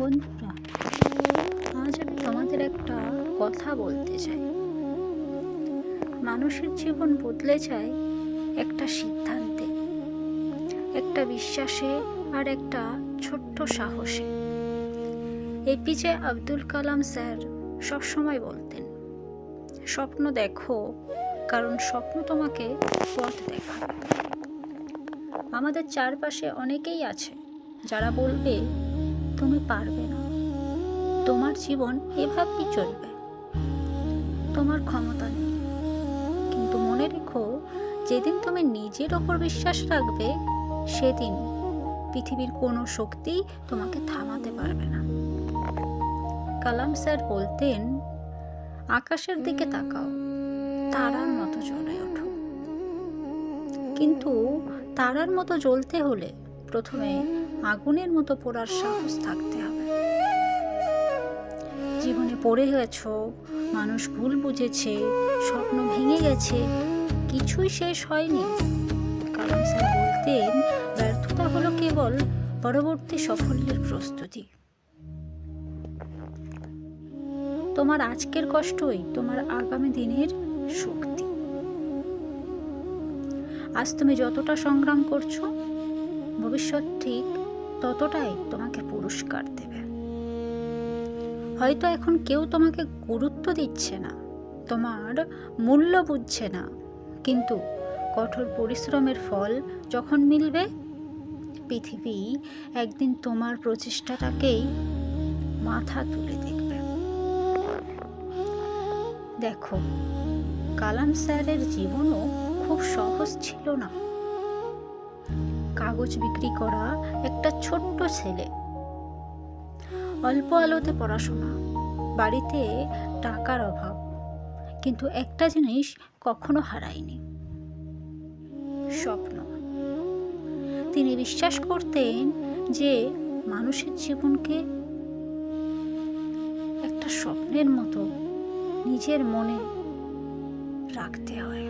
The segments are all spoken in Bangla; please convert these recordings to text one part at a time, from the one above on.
বন্ধুরা, আজ আমি তোমাদের একটা কথা বলতে চাই। মানুষের জীবন বদলে যায় একটা সিদ্ধান্তে, একটা বিশ্বাসে আর একটা ছোট্ট সাহসে। এপিজে আব্দুল কালাম স্যার সবসময় বলতেন, স্বপ্ন দেখো, কারণ স্বপ্ন তোমাকে পথ দেখাবে। আমাদের চারপাশে অনেকেই আছে যারা বলবে তুমি পারবে না। তোমার জীবন এভাবেই চলবে। তোমার ক্ষমতা নেই। কিন্তু মনে রেখো, যেদিন তুমি নিজের ওপর বিশ্বাস রাখবে, সেদিন পৃথিবীর কোনো শক্তি তোমাকে থামাতে পারবে না। কালাম স্যার বলতেন, আকাশের দিকে তাকাও, তারার মতো জ্বলে ওঠো। কিন্তু তারার মতো জ্বলতে হলে প্রথমে আগুনের মতো পড়ার সাহস থাকতে হবে। জীবনে পড়ে গেছ, মানুষ ভুল বুঝেছে, স্বপ্ন ভেঙে গেছে, কিছুই শেষ হয়নি। কারণ স্যার বলতেন ব্যর্থতা হলো কেবল পরবর্তী সাফল্যের প্রস্তুতি। তোমার আজকের কষ্টই তোমার আগামী দিনের শক্তি। আজ তুমি যতটা সংগ্রাম করছ, ভবিষ্যৎ ঠিক ততটাই তোমাকে পুরস্কার দেবে। হয়তো এখন কেউ তোমাকে গুরুত্ব দিচ্ছে না, তোমার মূল্য বুঝছে না, কিন্তু কঠোর পরিশ্রমের ফল যখন মিলবে, পৃথিবী একদিন তোমার প্রচেষ্টাটাকেই মাথা তুলে দেখবে। দেখো, কালাম স্যারের জীবনও খুব সহজ ছিল না। কাগজ বিক্রি করা একটা ছোট্ট ছেলে। অল্প আলোতে পড়াশোনা, বাড়িতে টাকার অভাব, কিন্তু একটা জিনিস কখনো হারায়নি। স্বপ্ন। তিনি বিশ্বাস করতেন যে মানুষের জীবনকে একটা স্বপ্নের মতো নিজের মনে রাখতে হয়।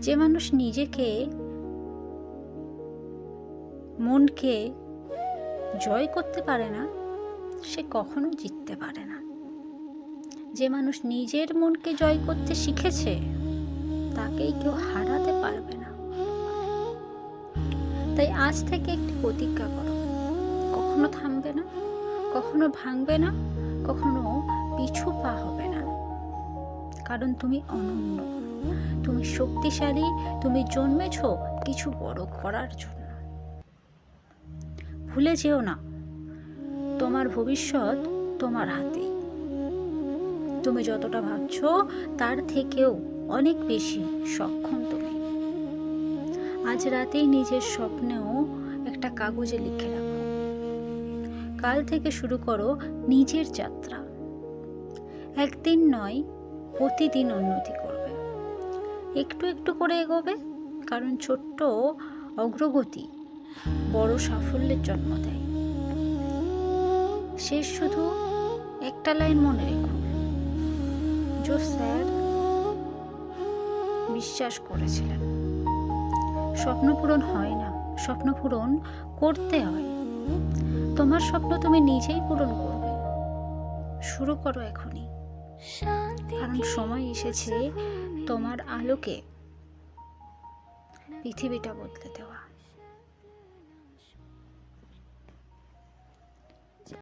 যে মানুষ নিজেকে মনকে জয় করতে পারে না, সে কখনো জিততে পারে না। যে মানুষ নিজের মনকে জয় করতে শিখেছে, তাকেই কেউ হারাতে পারবে না। তাই আজ থেকে একটি প্রতিজ্ঞা করো, কখনো থামবে না, কখনো ভাঙবে না, কখনো পিছু পা হবে না। কারণ তুমি অনন্য, তুমি শক্তিশালী, তুমি জন্মেছ কিছু বড় করার জন্য। ভুলে যেও না। তোমার ভবিষ্যৎ তোমার হাতে তুমি যতটা ভাবছ, তার থেকেও অনেক বেশি সক্ষম তুমি। আজ রাতেই নিজের স্বপ্নেও একটা কাগজে লিখে রাখো। কাল থেকে শুরু করো নিজের যাত্রা। একদিন নয়, প্রতিদিন উন্নতি করবে। একটু একটু করে এগোবে, কারণ ছোট্ট অগ্রগতি বড় সাফল্যের জন্ম দেয়। শেষ শুধু একটা লাইন মনে রেখো। জো স্যার বিশ্বাস করেছিলেন। স্বপ্ন পূরণ হয় না, স্বপ্ন পূরণ করতে হয়। তোমার স্বপ্ন তুমি নিজেই পূরণ করবে। শুরু করো এখনই। কারণ সময় এসেছে তোমার আলোকে পৃথিবীটা বদলে দেওয়া।